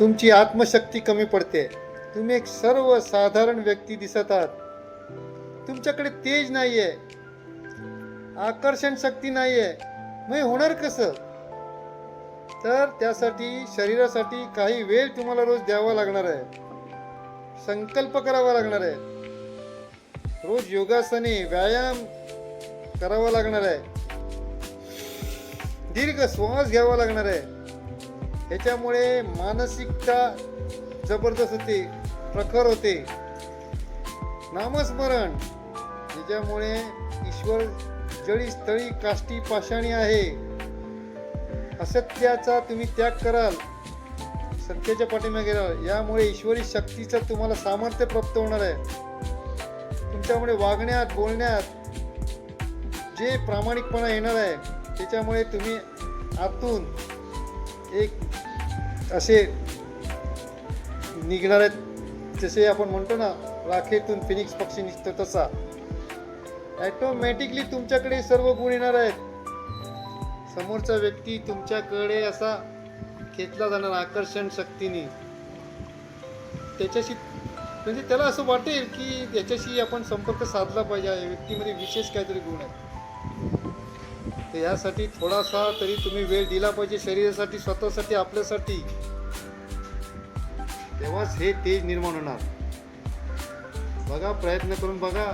तुमची आत्मशक्ती कमी पडते. तुम्ही एक सर्वसाधारण व्यक्ती दिसत आहात. तुमच्याकडे तेज नाहीये. आकर्षण शक्ती नाहीये. मग होणार कसं? तर त्यासाठी शरीरासाठी काही वेळ तुम्हाला रोज द्यावा लागणार आहे. संकल्प करावा लागणार आहे. रोज योगासने व्यायाम करावा लागणार आहे. दीर्घ श्वास घ्यावा लागणार आहे. ह्याच्यामुळे मानसिकता जबरदस्त होते प्रखर होते. नामस्मरण याच्यामुळे ईश्वर जळी स्थळी काष्टी पाषाणी आहे. असत्याचा तुम्ही त्याग कराल सत्याच्या पाठीमागे राहाल. यामुळे ईश्वरी शक्तीचं तुम्हाला सामर्थ्य प्राप्त होणार आहे. तुमच्यामुळे वागण्यात बोलण्यात जे प्रामाणिकपणा येणार आहे त्याच्यामुळे तुम्ही आतून एक असे निघणार आहेत. जसे आपण म्हणतो ना राखेतून फिनिक्स पक्षी निघतो तसा. ॲटोमॅटिकली तुमच्याकडे सर्व गुण येणार आहेत. समोरचा व्यक्ती तुमच्याकडे असा खेचला जाणार आकर्षण शक्तीने. त्याच्याशी म्हणजे त्याला असं वाटेल की याच्याशी आपण संपर्क साधला पाहिजे. या व्यक्तीमध्ये विशेष काहीतरी गुण आहे तर यासाठी थोडासा तरी तुम्ही वेळ दिला पाहिजे शरीरासाठी स्वतःसाठी आपल्यासाठी. तेव्हाच हे तेज निर्माण होणार. बघा प्रयत्न करून बघा.